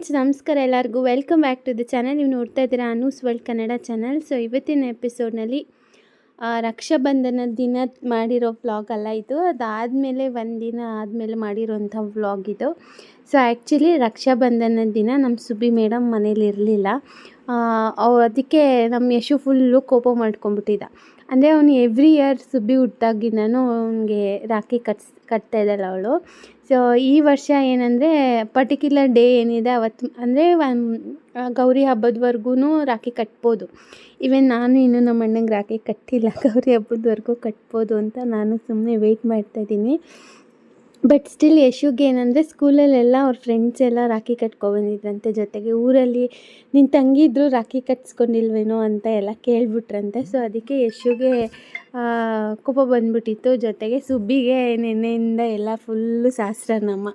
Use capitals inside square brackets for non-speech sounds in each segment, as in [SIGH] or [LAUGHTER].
Friends, ನಮಸ್ಕಾರ ಎಲ್ಲರಿಗೂ. Welcome back to the channel ನೀವು ನೋಡ್ತಾ ಇದ್ದೀರಾ Anu's world Kannada channel so ಇವತ್ತಿನ ಎಪಿಸೋಡ್ನಲ್ಲಿ ರಕ್ಷಾಬಂಧನ ದಿನ ಮಾಡಿರೋ ವ್ಲಾಗ್ ಅಲ್ಲ ಇದು. ಅದಾದಮೇಲೆ ದಿನ ಆದಮೇಲೆ ಮಾಡಿರೋಂಥ ವ್ಲಾಗ್ ಇದು. ಸೊ ಆ್ಯಕ್ಚುಲಿ ರಕ್ಷಾಬಂಧನ ದಿನ ನಮ್ಮ ಸುಬ್ಬಿ ಮೇಡಮ್ ಮನೇಲಿ ಇರಲಿಲ್ಲ. ಅದಕ್ಕೆ ನಮ್ಮ ಯಶು ಫುಲ್ಲು ಕೋಪ ಮಾಡ್ಕೊಂಡ್ಬಿಟ್ಟಿದ್ದ. ಅಂದರೆ ಅವನು ಎವ್ರಿ ಇಯರ್ ಸುಬ್ಬಿ ಹುಟ್ಟಾಗಿಂದನೂ ಅವನಿಗೆ ರಾಖಿ ಕಟ್ಸ್ ಕಟ್ತಾ ಇದ್ದಾಳೆ ಅವಳು. ಸೊ ಈ ವರ್ಷ ಏನಂದರೆ ಪರ್ಟಿಕ್ಯುಲರ್ ಡೇ ಏನಿದೆ ಅವತ್ತು, ಅಂದರೆ ಒನ್ ಗೌರಿ ಹಬ್ಬದವರೆಗೂ ರಾಖಿ ಕಟ್ಬೋದು. ಈವನ್ ನಾನು ಇನ್ನೂ ನಮ್ಮ ಅಣ್ಣಂಗೆ ರಾಖಿ ಕಟ್ಟಿಲ್ಲ, [LAUGHS] ಗೌರಿ ಹಬ್ಬದವರೆಗೂ ಕಟ್ಬೋದು ಅಂತ ನಾನು ಸುಮ್ಮನೆ ವೆಯ್ಟ್ ಮಾಡ್ತಾಯಿದ್ದೀನಿ. ಬಟ್ ಸ್ಟಿಲ್ ಯಶುಗೆ ಏನಂದರೆ ಸ್ಕೂಲಲ್ಲೆಲ್ಲ ಅವ್ರ ಫ್ರೆಂಡ್ಸ್ ಎಲ್ಲ ರಾಖಿ ಕಟ್ಕೊಬಂದಿದ್ರಂತೆ. ಜೊತೆಗೆ ಊರಲ್ಲಿ ನಿನ್ನ ತಂಗಿ ಇದ್ದರೂ ರಾಖಿ ಕಟ್ಸ್ಕೊಂಡಿಲ್ವೇನೋ ಅಂತ ಎಲ್ಲ ಕೇಳ್ಬಿಟ್ರಂತೆ. ಸೊ ಅದಕ್ಕೆ ಯಶುಗೆ ಕೋಪ ಬಂದ್ಬಿಟ್ಟಿತ್ತು. ಜೊತೆಗೆ ಸುಬ್ಬಿಗೆ ನೆನ್ನೆಯಿಂದ ಎಲ್ಲ ಫುಲ್ಲು ಶಾಸ್ತ್ರನಮ್ಮ.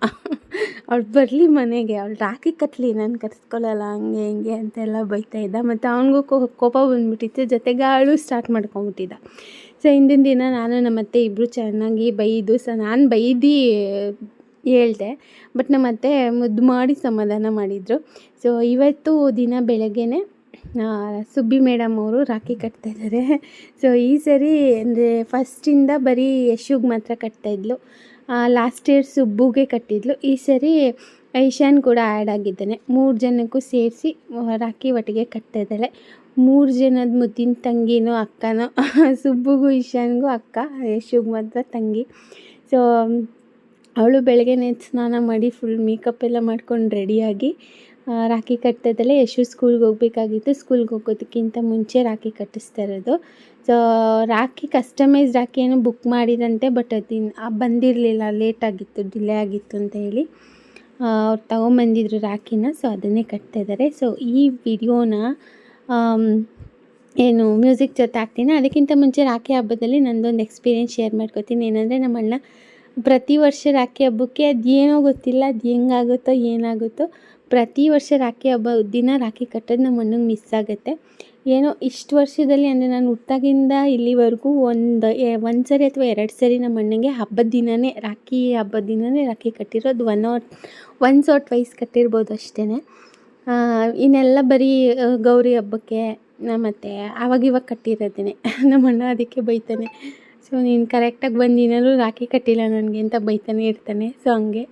ಅವ್ಳು ಬರಲಿ ಮನೆಗೆ. ಅವ್ಳು ರಾಖಿ ಕಟ್ಟಲಿ ನಾನು ಕರೆಸ್ಕೊಳ್ಳಲ್ಲ ಹಂಗೆ ಹಿಂಗೆ ಅಂತೆಲ್ಲ ಬೈತಾ ಇದ್ದ. ಮತ್ತು ಅವನಿಗೂ ಕೋಪ ಬಂದ್ಬಿಟ್ಟಿತ್ತು. ಜೊತೆಗೆ ಅವಳು ಸ್ಟಾರ್ಟ್ ಮಾಡ್ಕೊಂಬಿಟ್ಟಿದ್ದ ಸೊ ಹಿಂದಿನ ದಿನ ನಾನು ನಮ್ಮ ಅತ್ತೆ ಇಬ್ಬರು ಚೆನ್ನಾಗಿ ಬೈದು, ಸೊ, ನಾನು ಬೈದು ಹೇಳ್ದೆ. ಬಟ್ ನಮ್ಮ ಅತ್ತೆ ಮುದ್ದು ಮಾಡಿ ಸಮಾಧಾನ ಮಾಡಿದರು. ಸೊ ಇವತ್ತು ದಿನ ಬೆಳಗ್ಗೆನೇ ಸುಬ್ಬಿ ಮೇಡಮ್ ಅವರು ರಾಖಿ ಕಟ್ತಾ ಇದ್ದಾರೆ. ಸೊ ಈ ಸರಿ ಅಂದರೆ ಫಸ್ಟಿಂದ ಬರೀ ಯಶುಗೆ ಮಾತ್ರ ಕಟ್ತಾಯಿದ್ಲು ಲಾಸ್ಟ್ ಇಯರ್ ಸುಬ್ಬುಗೆ ಕಟ್ಟಿದ್ಲು. ಈ ಸರಿ ಐಶಾನ್ ಕೂಡ ಆ್ಯಡ್ ಆಗಿದ್ದಾನೆ. ಮೂರು ಜನಕ್ಕೂ ಸೇರಿಸಿ ರಾಖಿ ಒಟ್ಟಿಗೆ ಕಟ್ತಾ ಇದ್ದಾಳೆ. ಮೂರು ಜನದ ಮುದ್ದಿನ ತಂಗಿನೂ ಅಕ್ಕನೋ. [LAUGHS] ಸುಬ್ಬುಗೂ, ಈಶಾನ್ಗೂ ಅಕ್ಕ, ಯಶುಗೆ ಮಾತ್ರ ತಂಗಿ. ಸೊ ಅವಳು ಬೆಳಗ್ಗೆನೇ ಸ್ನಾನ ಮಾಡಿ ಫುಲ್ ಮೇಕಪ್ ಎಲ್ಲ ಮಾಡ್ಕೊಂಡು ರೆಡಿಯಾಗಿ ರಾಖಿ ಕಟ್ಟೋದಲ್ಲೇ ಯಶು ಸ್ಕೂಲ್ಗೆ ಹೋಗ್ಬೇಕಾಗಿತ್ತು. ಸ್ಕೂಲ್ಗೆ ಹೋಗೋದಕ್ಕಿಂತ ಮುಂಚೆ ರಾಖಿ ಕಟ್ಟಿಸ್ತಾ ಇರೋದು. ಸೊ ರಾಖಿ ಕಸ್ಟಮೈಸ್ ರಾಖಿ ಏನೋ ಬುಕ್ ಮಾಡಿದಂತೆ ಬಟ್ ಅದು ಬಂದಿರಲಿಲ್ಲ ಲೇಟಾಗಿತ್ತು ಡಿಲೇ ಆಗಿತ್ತು ಅಂತ ಹೇಳಿ ಅವ್ರು ತೊಗೊಂಬಂದಿದ್ರು ರಾಖಿನ ಸೊ ಅದನ್ನೇ ಕಟ್ತಾ ಇದ್ದಾರೆ ಸೊ ಈ ವಿಡಿಯೋನ ಏನು ಮ್ಯೂಸಿಕ್ ಜೊತೆ ಹಾಕ್ತೀನಿ. ಅದಕ್ಕಿಂತ ಮುಂಚೆ ರಾಖಿ ಹಬ್ಬದಲ್ಲಿ ನಂದೊಂದು ಎಕ್ಸ್ಪೀರಿಯೆನ್ಸ್ ಶೇರ್ ಮಾಡ್ಕೋತೀನಿ. ಏನಂದರೆ ನಮ್ಮ ಅಣ್ಣ ಪ್ರತಿ ವರ್ಷ ರಾಖಿ ಹಬ್ಬಕ್ಕೆ ಅದೇನೋ ಗೊತ್ತಿಲ್ಲ, ಅದು ಹೆಂಗಾಗುತ್ತೋ, ಏನಾಗುತ್ತೋ ಪ್ರತಿ ವರ್ಷ ರಾಖಿ ಹಬ್ಬ, ದಿನ ರಾಖಿ ಕಟ್ಟೋದು ನಮ್ಮ ಅಣ್ಣಂಗೆ ಮಿಸ್ ಆಗುತ್ತೆ. ಏನೋ ಇಷ್ಟು ವರ್ಷದಲ್ಲಿ ಅಂದರೆ ನಾನು ಹುಟ್ಟಾಗಿಂದ ಇಲ್ಲಿವರೆಗೂ ಒಂದು ಒಂದು ಸರಿ ಅಥವಾ ಎರಡು ಸರಿ ನಮ್ಮ ಅಣ್ಣಂಗೆ ಹಬ್ಬದ ದಿನವೇ ರಾಖಿ ಹಬ್ಬದ ದಿನವೇ rakhi ಕಟ್ಟಿರೋದು one or once or twice ಕಟ್ಟಿರ್ಬೋದು ಅಷ್ಟೇ ಇನ್ನೆಲ್ಲ ಬರೀ ಗೌರಿ ಹಬ್ಬಕ್ಕೆ ಮತ್ತು ಆವಾಗಿವಾಗ ಕಟ್ಟಿರೋದೇ ನಮ್ಮ ಅಣ್ಣ ಅದಕ್ಕೆ ಬೈತಾನೆ. ಸೊ ನೀನು ಕರೆಕ್ಟಾಗಿ ಬಂದು ನೀನಾದ್ರು ರಾಖಿ ಕಟ್ಟಿಲ್ಲ ನನಗೆ ಅಂತ ಬೈತಾನೆ ಇರ್ತಾನೆ. ಸೊ ಹಂಗೆ.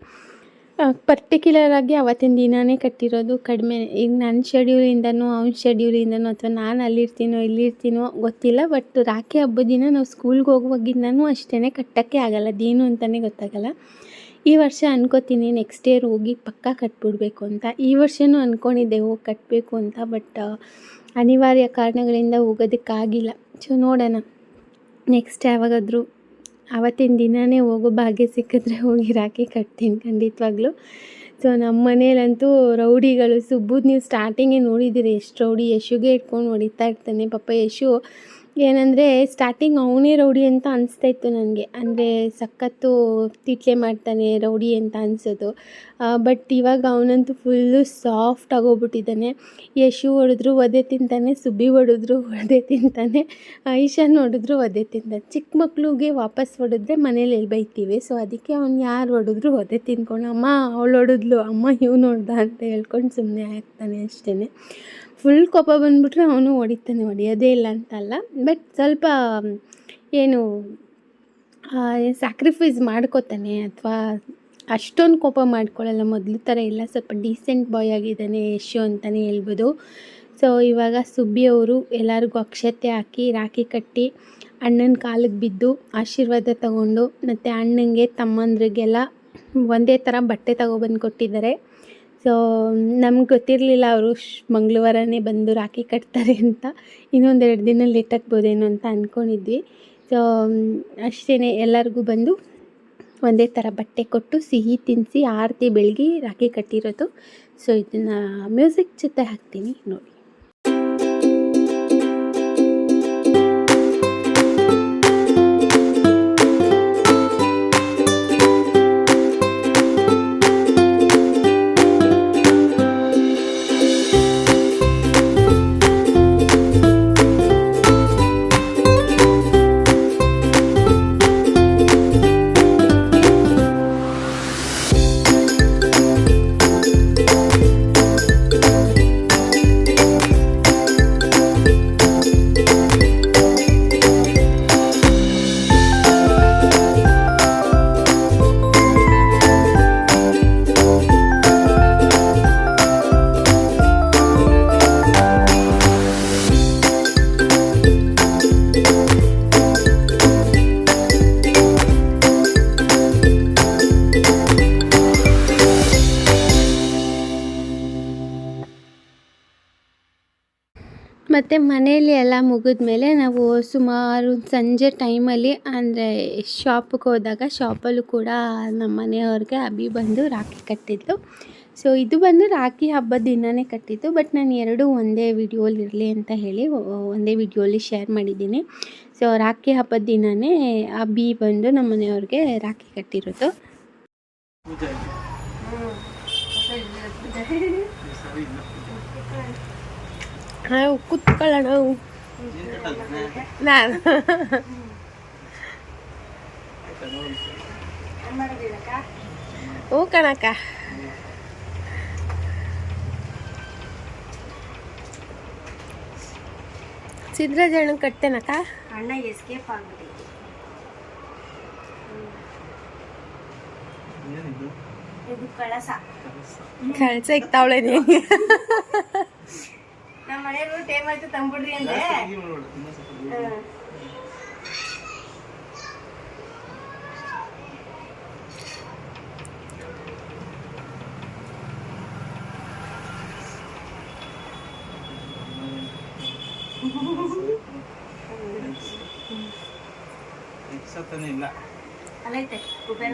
ಪರ್ಟಿಕ್ಯುಲರಾಗಿ ಅವತ್ತಿನ ದಿನಾನೇ ಕಟ್ಟಿರೋದು ಕಡಿಮೆ. ಈಗ ನನ್ನ ಶೆಡ್ಯೂಲಿಂದನೂ ಅವ್ನ ಶೆಡ್ಯೂಲಿಂದನೂ ಅಥವಾ ನಾನು ಅಲ್ಲಿರ್ತೀನೋ ಇಲ್ಲಿರ್ತೀನೋ ಗೊತ್ತಿಲ್ಲ ಬಟ್ ರಾಖಿ ಹಬ್ಬದ ದಿನ ನಾವು ಸ್ಕೂಲ್ಗೆ ಹೋಗುವಾಗಿಂದನೂ ಅಷ್ಟೇ ಕಟ್ಟೋಕ್ಕೆ ಆಗಲ್ಲ. ಅದೇನು ಅಂತಲೇ ಗೊತ್ತಾಗಲ್ಲ. ಈ ವರ್ಷ ಅನ್ಕೋತೀನಿ ನೆಕ್ಸ್ಟ್ ಇಯರ್ ಹೋಗಿ ಪಕ್ಕ ಕಟ್ಬಿಡ್ಬೇಕು ಅಂತ. ಈ ವರ್ಷವೂ ಅಂದ್ಕೊಂಡಿದ್ದೆ ಹೋಗಿ ಕಟ್ಟಬೇಕು ಅಂತ ಬಟ್ ಅನಿವಾರ್ಯ ಕಾರಣಗಳಿಂದ ಹೋಗೋದಕ್ಕಾಗಿಲ್ಲ. ಸೊ ನೋಡೋಣ. ನೆಕ್ಸ್ಟ್ ಯಾವಾಗಾದರೂ ಆವತ್ತಿನ ದಿನವೇ ಹೋಗೋ ಭಾಗ್ಯ ಸಿಕ್ಕಿದ್ರೆ ಹೋಗಿ ರಾಖಿ ಕಟ್ತೀನಿ ಖಂಡಿತವಾಗ್ಲೂ. ಸೊ ನಮ್ಮ ಮನೇಲಂತೂ ರೌಡಿಗಳು ಸುಬ್ಬುದು ನೀವು ಸ್ಟಾರ್ಟಿಂಗೇ ನೋಡಿದ್ದೀರಿ, ಎಷ್ಟು ರೌಡಿ, ಯಶುಗೆ ಇಟ್ಕೊಂಡು ಹೊಡಿತಾ ಇರ್ತಾನೆ ಪಾಪ ಯಶು. ಏನಂದರೆ ಸ್ಟಾರ್ಟಿಂಗ್ ಅವನೇ ರೌಡಿ ಅಂತ ಅನಿಸ್ತಾ ಇತ್ತು ನನಗೆ. ಅಂದರೆ ಸಖತ್ತು ತಿಟ್ಲೆ ಮಾಡ್ತಾನೆ ರೌಡಿ ಅಂತ ಅನಿಸೋದು. ಬಟ್ ಇವಾಗ ಅವನಂತೂ ಫುಲ್ಲು ಸಾಫ್ಟ್ ಆಗೋಗ್ಬಿಟ್ಟಿದ್ದಾನೆ. ಯಶು ಹೊಡೆದ್ರು ಒದೆ ತಿಂತಾನೆ, ಸುಬ್ಬಿ ಹೊಡೆದ್ರು ಒದೆ ತಿಂತಾನೆ ಈಶಾನ್ ಹೊಡೆದ್ರು ಒದೆ ತಿಂತಾನೆ. ಚಿಕ್ಕ ಮಕ್ಳಿಗೆ ವಾಪಸ್ ಹೊಡೆದ್ರೆ ಮನೇಲಿ ಬೈತೀವಿ? ಸೊ ಅದಕ್ಕೆ ಅವ್ನು ಯಾರು ಹೊಡೆದ್ರು ಒದೆ ತಿನ್ಕೊಂಡು ಅಮ್ಮ, ಅವಳು ಹೊಡೆದ್ಲು, ಅಮ್ಮ ಇವ್ನು ಹೊಡ್ದ ಅಂತ ಹೇಳ್ಕೊಂಡು ಸುಮ್ಮನೆ ಆಗ್ತಾನೆ ಅಷ್ಟೇ ಫುಲ್ ಕೋಪ ಬಂದುಬಿಟ್ರೆ ಅವನು ಹೊಡಿತಾನೆ, ಹೊಡಿಯೋದೇ ಇಲ್ಲ ಅಂತಲ್ಲ. ಬಟ್ ಸ್ವಲ್ಪ ಏನು ಸ್ಯಾಕ್ರಿಫೈಸ್ ಮಾಡ್ಕೋತಾನೆ ಅಥವಾ ಅಷ್ಟೊಂದು ಕೋಪ ಮಾಡ್ಕೊಳ್ಳಲ್ಲ. ಮೊದಲು ಥರ ಇಲ್ಲ. ಸ್ವಲ್ಪ ಡೀಸೆಂಟ್ ಬಾಯ್ ಆಗಿದ್ದಾನೆ ಯಶು ಅಂತಲೇ ಹೇಳ್ಬೋದು. ಸೊ ಇವಾಗ ಸುಬ್ಬಿ ಅವರು ಎಲ್ಲರಿಗೂ ಅಕ್ಷತೆ ಹಾಕಿ, ರಾಖಿ ಕಟ್ಟಿ, ಅಣ್ಣನ ಕಾಲಿಗೆ ಬಿದ್ದು ಆಶೀರ್ವಾದ ತಗೊಂಡು ಮತ್ತು ಅಣ್ಣನಿಗೆ ತಮ್ಮಂದ್ರಿಗೆಲ್ಲ ಒಂದೇ ಥರ ಬಟ್ಟೆ ತಗೊಬಂದು ಕೊಟ್ಟಿದ್ದಾರೆ. ಸೊ ನಮ್ಗೆ ಗೊತ್ತಿರಲಿಲ್ಲ ಅವರು ಮಂಗಳವಾರನೇ ಬಂದು ರಾಖಿ ಕಟ್ತಾರೆ ಅಂತ. ಇನ್ನೊಂದೆರಡು ದಿನ ಲೇಟ್ ಆಗ್ಬೋದೇನೋ ಅಂತ ಅಂದ್ಕೊಂಡಿದ್ವಿ ಸೊ ಅಷ್ಟೇ ಎಲ್ಲರಿಗೂ ಬಂದು ಒಂದೇ ಥರ ಬಟ್ಟೆ ಕೊಟ್ಟು ಸಿಹಿ ತಿನ್ನಿಸಿ ಆರತಿ ಬೆಳಗ್ಗೆ ರಾಖಿ ಕಟ್ಟಿರೋದು. ಸೊ ಇದನ್ನು ಮ್ಯೂಸಿಕ್ ಜೊತೆ ಹಾಕ್ತೀನಿ ನೋಡಿ. ಮತ್ತು ಮನೆಯಲ್ಲಿ ಎಲ್ಲ ಮುಗಿದ್ಮೇಲೆ ನಾವು ಸುಮಾರು ಸಂಜೆ ಟೈಮಲ್ಲಿ ಅಂದರೆ ಶಾಪಿಗೆ ಹೋದಾಗ ಶಾಪಲ್ಲೂ ಕೂಡ ನಮ್ಮ ಮನೆಯವ್ರಿಗೆ ಅಭಿ ಬಂದು ರಾಖಿ ಕಟ್ಟಿದ್ದು. ಸೊ ಇದು ಬಂದು ರಾಖಿ ಹಬ್ಬದ ದಿನವೇ ಕಟ್ಟಿದ್ದು. ಬಟ್ ನಾನು ಎರಡೂ ಒಂದೇ ವಿಡಿಯೋಲಿ ಇರಲಿ ಅಂತ ಹೇಳಿ ಒಂದೇ ವಿಡಿಯೋಲಿ ಶೇರ್ ಮಾಡಿದ್ದೀನಿ. ಸೊ ರಾಖಿ ಹಬ್ಬದ ದಿನವೇ ಅಬ್ಬಿ ಬಂದು ನಮ್ಮ ಮನೆಯವ್ರಿಗೆ ರಾಖಿ ಕಟ್ಟಿರೋದು. ಪೂಜೆ ನಾವು ಕುತ್ಕೊಳ್ಳೋಣ ನಾನು ಹ್ಞೂ ಕಣಕ್ಕ ಸಿದ್ರಾಜಣ್ಣ ಕಟ್ಟೆನಕ್ಕ ಅಣ್ಣ ಎಸ್ಕೇಪ್ ಆಗ್ಬಿಟ್ಟಿತ್ತು ಏನಿದು? ಇದು ಕಳಸ. ಕಳ್ಸ ಇಕ್ತಾವಳೆ [LAUGHS] ನಮ್ಮ ಮನೆಯವರು ಟೈಮ್ ಆಯ್ತು ತಂಬಿಡ್ರಿ ತಾನೇ ಇಲ್ಲ. ಅಲ್ಲೈತೆ ಕುಬೇರ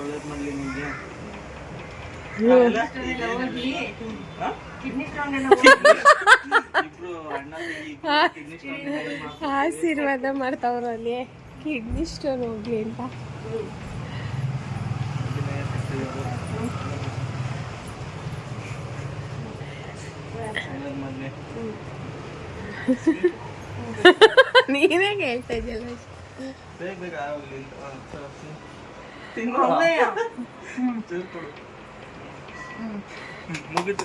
ಒಳ್ಳೇದು ಮಾಡ್ಲಿ ನಿಮ್ಗೆ. [LAUGHS] ಅಷ್ಟೊಂದೆಲ್ಲ ಮಾಡ್ತಾವ್ರ ಅಲ್ಲಿ ಕಿಡ್ನಿ ಸ್ಟೋನ್. ಆಶೀರ್ವಾದ ಹೋಗ್ಲಿ ಅಂತ. ನೀನೇ ಹೇಳ್ತಾ ಇದೆಯಲ್ಲ ಬೇಗ ಬೇಗ ಆಗ್ಲಿ ಅಂತ. ಹಾ, ಸರಿ, ಸರಿ. ತಿನ್ನು. ಮುಗೀತು.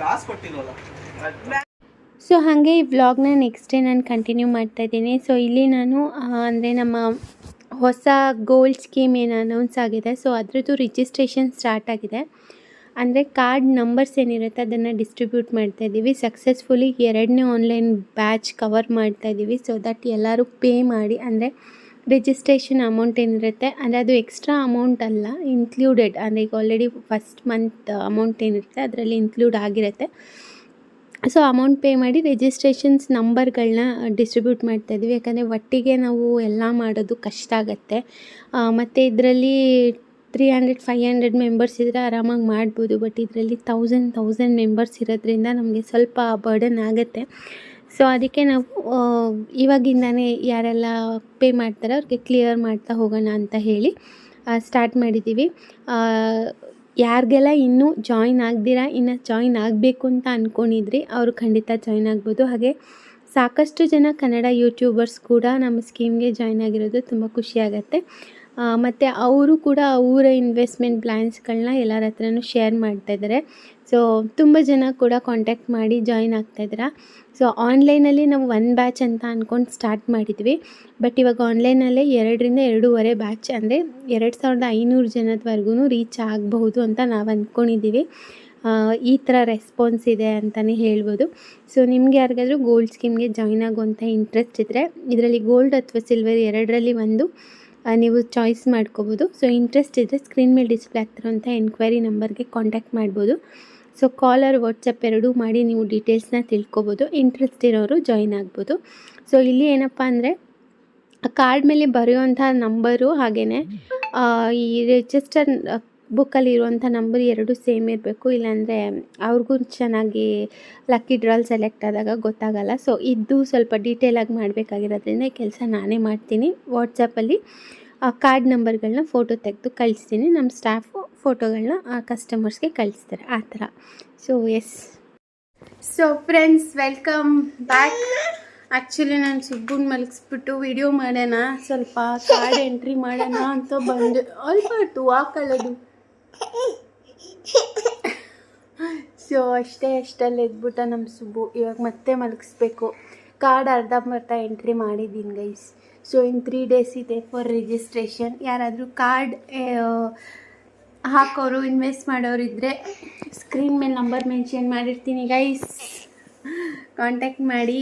ಕಾಸು ಕೊಟ್ಟಿಲ್ವಲ್ಲ? ಸೊ ಹಾಗೆ ಈ ವ್ಲಾಗ್ನ ನೆಕ್ಸ್ಟ್ ಡೇ ನಾನು ಕಂಟಿನ್ಯೂ ಮಾಡ್ತಾ ಇದ್ದೀನಿ. ಸೊ ಇಲ್ಲಿ ನಾನು ಅಂದರೆ ನಮ್ಮ ಹೊಸ ಗೋಲ್ಡ್ ಸ್ಕೀಮ್ ಏನು ಅನೌನ್ಸ್ ಆಗಿದೆ. ಸೊ ಅದರದ್ದು ರಿಜಿಸ್ಟ್ರೇಷನ್ ಸ್ಟಾರ್ಟ್ ಆಗಿದೆ. ಅಂದರೆ ಕಾರ್ಡ್ ನಂಬರ್ಸ್ ಏನಿರುತ್ತೆ ಅದನ್ನು ಡಿಸ್ಟ್ರಿಬ್ಯೂಟ್ ಮಾಡ್ತಾ ಇದ್ದೀವಿ. ಸಕ್ಸಸ್ಫುಲಿ ಎರಡನೇ ಆನ್ಲೈನ್ ಬ್ಯಾಚ್ ಕವರ್ ಮಾಡ್ತಾ ಇದ್ದೀವಿ. ಸೊ ದಟ್ ಎಲ್ಲರೂ ಪೇ ಮಾಡಿ, ಅಂದರೆ ರಿಜಿಸ್ಟ್ರೇಷನ್ ಅಮೌಂಟ್ ಏನಿರುತ್ತೆ? ಅಂದರೆ ಅದು ಎಕ್ಸ್ಟ್ರಾ ಅಮೌಂಟ್ ಅಲ್ಲ ಇನ್ಕ್ಲೂಡೆಡ್ ಅಂದರೆ ಈಗ ಆಲ್ರೆಡಿ ಫಸ್ಟ್ ಮಂತ್ ಅಮೌಂಟ್ ಏನಿರುತ್ತೆ, ಅದರಲ್ಲಿ ಇನ್ಕ್ಲೂಡ್ ಆಗಿರುತ್ತೆ. ಸೊ ಅಮೌಂಟ್ ಪೇ ಮಾಡಿ ರಿಜಿಸ್ಟ್ರೇಷನ್ಸ್ ನಂಬರ್ಗಳನ್ನ ಡಿಸ್ಟ್ರಿಬ್ಯೂಟ್ ಮಾಡ್ತಾ ಇದ್ವಿ ಯಾಕಂದರೆ ಒಟ್ಟಿಗೆ ನಾವು ಎಲ್ಲ ಮಾಡೋದು ಕಷ್ಟ ಆಗುತ್ತೆ. ಮತ್ತು ಇದರಲ್ಲಿ three hundred five hundred members ಇದ್ದರೆ ಆರಾಮಾಗಿ ಮಾಡ್ಬೋದು ಬಟ್ ಇದರಲ್ಲಿ ತೌಸಂಡ್ ತೌಸಂಡ್ ಮೆಂಬರ್ಸ್ ಇರೋದ್ರಿಂದ ನಮಗೆ ಸ್ವಲ್ಪ ಬರ್ಡನ್ ಆಗುತ್ತೆ. ಸೊ ಅದಕ್ಕೆ ನಾವು ಇವಾಗಿಂದನೇ ಯಾರೆಲ್ಲ ಪೇ ಮಾಡ್ತಾರೆ ಅವ್ರಿಗೆ ಕ್ಲಿಯರ್ ಮಾಡ್ತಾ ಹೋಗೋಣ ಅಂತ ಹೇಳಿ ಸ್ಟಾರ್ಟ್ ಮಾಡಿದ್ದೀವಿ. ಯಾರಿಗೆಲ್ಲ ಇನ್ನೂ ಜಾಯಿನ್ ಆಗ್ದಿರಾ, ಇನ್ನು ಜಾಯಿನ್ ಆಗಬೇಕು ಅಂತ ಅಂದ್ಕೊಂಡಿದ್ರಿ ಅವರು ಖಂಡಿತ ಜಾಯಿನ್ ಆಗ್ಬೋದು. ಹಾಗೆ ಸಾಕಷ್ಟು ಜನ ಕನ್ನಡ ಯೂಟ್ಯೂಬರ್ಸ್ ಕೂಡ ನಮ್ಮ ಸ್ಕೀಮ್ಗೆ ಜಾಯಿನ್ ಆಗಿರೋದು ತುಂಬ ಖುಷಿಯಾಗತ್ತೆ ಮತ್ತು ಅವರು ಕೂಡ ಅವರ ಇನ್ವೆಸ್ಟ್ಮೆಂಟ್ ಪ್ಲ್ಯಾನ್ಸ್ಗಳನ್ನ ಎಲ್ಲರ ಹತ್ರನೂ ಶೇರ್ ಮಾಡ್ತಾ ಇದ್ದಾರೆ ಸೊ ತುಂಬ ಜನ ಕೂಡ ಕಾಂಟ್ಯಾಕ್ಟ್ ಮಾಡಿ ಜಾಯಿನ್ ಆಗ್ತಾಯಿದ್ದೀರಾ ಸೊ ಆನ್ಲೈನಲ್ಲಿ ನಾವು ಒನ್ ಬ್ಯಾಚ್ ಅಂತ ಅಂದ್ಕೊಂಡು ಸ್ಟಾರ್ಟ್ ಮಾಡಿದ್ವಿ. ಬಟ್ ಇವಾಗ ಆನ್ಲೈನಲ್ಲೇ ಎರಡರಿಂದ ಎರಡೂವರೆ ಬ್ಯಾಚ್ ಅಂದರೆ ಎರಡು ಸಾವಿರದ ಐನೂರು ಜನದವರೆಗೂ ರೀಚ್ ಆಗಬಹುದು ಅಂತ ನಾವು ಅಂದ್ಕೊಂಡಿದ್ದೀವಿ ಈ ಥರ ರೆಸ್ಪಾನ್ಸ್ ಇದೆ ಅಂತಲೇ ಹೇಳ್ಬೋದು. ಸೊ ನಿಮಗೆ ಯಾರಿಗಾದರೂ ಗೋಲ್ಡ್ ಸ್ಕೀಮ್ಗೆ ಜಾಯ್ನ್ ಆಗುವಂಥ ಇಂಟ್ರೆಸ್ಟ್ ಇದ್ದರೆ ಇದರಲ್ಲಿ ಗೋಲ್ಡ್ ಅಥವಾ ಸಿಲ್ವರ್ ಎರಡರಲ್ಲಿ ಒಂದು ನೀವು ಚಾಯ್ಸ್ ಮಾಡ್ಕೋಬೋದು. ಸೊ ಇಂಟ್ರೆಸ್ಟ್ ಇದ್ದರೆ ಸ್ಕ್ರೀನ್ ಮೇಲೆ ಡಿಸ್ಪ್ಲೇ ಆಗ್ತಿರೋಂಥ ಎನ್ಕ್ವೈರಿ ನಂಬರ್ಗೆ ಕಾಂಟ್ಯಾಕ್ಟ್ ಮಾಡ್ಬೋದು. ಸೊ ಕಾಲರ್ ವಾಟ್ಸಪ್ ಎರಡೂ ಮಾಡಿ ನೀವು ಡೀಟೇಲ್ಸ್ನ ತಿಳ್ಕೊಬೋದು. ಇಂಟ್ರೆಸ್ಟ್ ಇರೋರು ಜಾಯಿನ್ ಆಗ್ಬೋದು. ಸೊ ಇಲ್ಲಿ ಏನಪ್ಪ ಅಂದರೆ ಕಾರ್ಡ್ ಮೇಲೆ ಬರೆಯುವಂಥ ನಂಬರು ಹಾಗೆಯೇ ಈ ರಿಜಿಸ್ಟರ್ ಬುಕ್ಕಲ್ಲಿ ಇರುವಂಥ ನಂಬರ್ ಎರಡು ಸೇಮ್ ಇರಬೇಕು, ಇಲ್ಲಾಂದರೆ ಅವ್ರಿಗೂ ಚೆನ್ನಾಗಿ ಲಕ್ಕಿ ಡ್ರಾಲ್ ಸೆಲೆಕ್ಟ್ ಆದಾಗ ಗೊತ್ತಾಗಲ್ಲ. ಸೊ, ಇದು ಸ್ವಲ್ಪ ಡೀಟೇಲಾಗಿ ಮಾಡಬೇಕಾಗಿರೋದ್ರಿಂದ ಕೆಲಸ ನಾನೇ ಮಾಡ್ತೀನಿ. ವಾಟ್ಸಪ್ಪಲ್ಲಿ ಕಾರ್ಡ್ ನಂಬರ್ಗಳನ್ನ ಫೋಟೋ ತೆಗೆದು ಕಳಿಸ್ತೀನಿ. ನಮ್ಮ ಸ್ಟಾಫು ಫೋಟೋಗಳನ್ನ ಆ ಕಸ್ಟಮರ್ಸ್ಗೆ ಕಳಿಸ್ತಾರೆ, ಆ ಥರ. So, yes. So, friends, welcome back. Actually ನಾನು ಸುಬ್ಬುನ್ ಮಲಗಿಸ್ಬಿಟ್ಟು ವಿಡಿಯೋ ಮಾಡೋಣ, ಸ್ವಲ್ಪ ಕಾರ್ಡ್ ಎಂಟ್ರಿ ಮಾಡೋಣ ಅಂತ ಬಂದೆ. ಅಲ್ಬಾರ್ದು ಹಾಕೊಳ್ಳೋದು ಸೊ ಅಷ್ಟೇ ಅಷ್ಟಲ್ಲಿ ಎದ್ಬಿಟ್ಟ ನಮ್ಮ ಸುಬ್ಬು ಇವಾಗ ಮತ್ತೆ ಮಲಗಿಸ್ಬೇಕು. ಕಾರ್ಡ್ ಅರ್ಧಂಬರ್ಧ ಎಂಟ್ರಿ ಮಾಡಿದ್ದೀನಿ guys so in three days ಇದೆ ಫಾರ್ ರಿಜಿಸ್ಟ್ರೇಷನ್ ಯಾರಾದರೂ ಕಾರ್ಡ್ ಹಾಕೋರು ಇನ್ವೆಸ್ಟ್ ಮಾಡೋರು ಇದ್ದರೆ ಸ್ಕ್ರೀನ್ ಮೇಲೆ ನಂಬರ್ ಮೆನ್ಷನ್ ಮಾಡಿರ್ತೀನಿ ಗೈಸ್ ಕಾಂಟ್ಯಾಕ್ಟ್ ಮಾಡಿ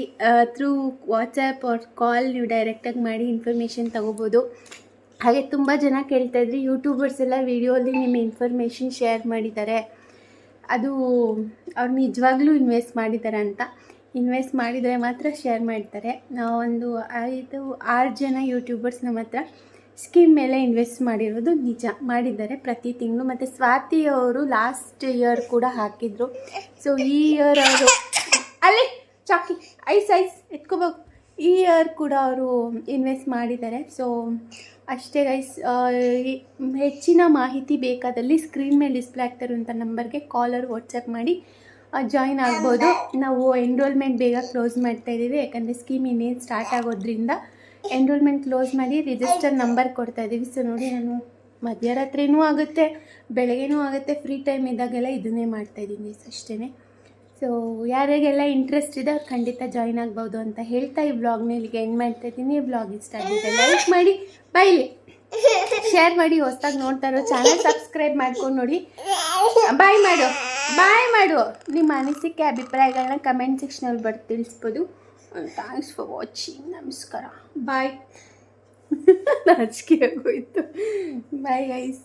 ಥ್ರೂ ವಾಟ್ಸಪ್ ಅವ್ರ ಕಾಲ್ ನೀವು ಡೈರೆಕ್ಟಾಗಿ ಮಾಡಿ ಇನ್ಫಾರ್ಮೇಷನ್ ತೊಗೋಬೋದು. ಹಾಗೆ ತುಂಬ ಜನ ಕೇಳ್ತಾಯಿದ್ರಿ ಯೂಟ್ಯೂಬರ್ಸ್ ಎಲ್ಲ ವೀಡಿಯೋಲಿ ನಿಮ್ಮ ಇನ್ಫಾರ್ಮೇಷನ್ ಶೇರ್ ಮಾಡಿದ್ದಾರೆ. ಅದು ಅವ್ರು ನಿಜವಾಗ್ಲೂ ಇನ್ವೆಸ್ಟ್ ಮಾಡಿದ್ದಾರೆ ಅಂತ. ಇನ್ವೆಸ್ಟ್ ಮಾಡಿದರೆ ಮಾತ್ರ ಶೇರ್ ಮಾಡ್ತಾರೆ. ಒಂದು ಐದು, ಆರು ಜನ ಯೂಟ್ಯೂಬರ್ಸ್ ನಮ್ಮ ಹತ್ರ ಸ್ಕೀಮ್ ಮೇಲೆ ಇನ್ವೆಸ್ಟ್ ಮಾಡಿರೋದು ನಿಜ. ಮಾಡಿದ್ದಾರೆ ಪ್ರತಿ ತಿಂಗಳು. ಮತ್ತು ಸ್ವಾತಿ ಅವರು ಲಾಸ್ಟ್ ಇಯರ್ ಕೂಡ ಹಾಕಿದ್ರು. ಸೊ ಈ ಇಯರ್ ಅವರು ಅಲ್ಲಿ ಚಾಕಿ, ಐಸ್ ಐಸ್ ಎತ್ಕೋಬೇಕು. ಈ ಇಯರ್ ಕೂಡ ಅವರು ಇನ್ವೆಸ್ಟ್ ಮಾಡಿದ್ದಾರೆ. ಸೊ ಅಷ್ಟೇ ಗೈಸ್ ಹೆಚ್ಚಿನ ಮಾಹಿತಿ ಬೇಕಾದಲ್ಲಿ ಸ್ಕ್ರೀನ್ ಮೇಲೆ ಡಿಸ್ಪ್ಲೇ ಆಗ್ತಿರುವಂಥ ನಂಬರ್ಗೆ ಕಾಲರ್ ವಾಟ್ಸಪ್ ಮಾಡಿ ಜಾಯಿನ್ ಆಗ್ಬೋದು. ನಾವು ಎನ್ರೋಲ್ಮೆಂಟ್ ಬೇಗ ಕ್ಲೋಸ್ ಮಾಡ್ತಾ ಇದ್ದೀವಿ. ಯಾಕಂದರೆ ಸ್ಕೀಮ್ ಇನ್ನೇನು ಸ್ಟಾರ್ಟ್ ಆಗೋದ್ರಿಂದ ಎನ್ರೋಲ್ಮೆಂಟ್ ಕ್ಲೋಸ್ ಮಾಡಿ ರಿಜಿಸ್ಟರ್ ನಂಬರ್ ಕೊಡ್ತಾ ಇದ್ದೀವಿ. ಸೊ ನೋಡಿ ನಾನು ಮಧ್ಯರಾತ್ರಿನೂ ಆಗುತ್ತೆ, ಬೆಳಗ್ಗೆನೂ ಆಗುತ್ತೆ ಫ್ರೀ ಟೈಮ್ ಇದ್ದಾಗೆಲ್ಲ ಇದನ್ನೇ ಮಾಡ್ತಾಯಿದ್ದೀನಿ ಅಷ್ಟೇ ಸೊ ಯಾರಿಗೆಲ್ಲ ಇಂಟ್ರೆಸ್ಟ್ ಇದೆ ಅವ್ರು ಖಂಡಿತ ಜಾಯ್ನ್ ಆಗ್ಬೋದು ಅಂತ ಹೇಳ್ತಾ ಈ ಬ್ಲಾಗ್ನ ಇಲ್ಲಿಗೆ ಎಂಡ್ ಮಾಡ್ತಾ ಇದ್ದೀನಿ. ಈ ಬ್ಲಾಗ್ ಇಷ್ಟ ಆಗಿದೆ ಲೈಕ್ ಮಾಡಿ ಬೈಲಿ ಶೇರ್ ಮಾಡಿ, ಹೊಸ್ದಾಗಿ ನೋಡ್ತಾ ಇರೋ ಚಾನಲ್ ಸಬ್ಸ್ಕ್ರೈಬ್ ಮಾಡ್ಕೊಂಡು ನೋಡಿ. ಬಾಯ್ ಮಾಡು ಬಾಯ್ ಮಾಡು. ನಿಮ್ಮ ಅನಿಸಿಕೆ ಅಭಿಪ್ರಾಯಗಳನ್ನ ಕಮೆಂಟ್ ಸೆಕ್ಷನಲ್ಲಿ ಬರ್ತು ತಿಳಿಸ್ಬೋದು. ಥ್ಯಾಂಕ್ಸ್ ಫಾರ್ ವಾಚಿಂಗ್ ನಮಸ್ಕಾರ. ಬಾಯ್ [LAUGHS] ನಾಚಿಕೆ ಆಗೋಯ್ತು. Bye guys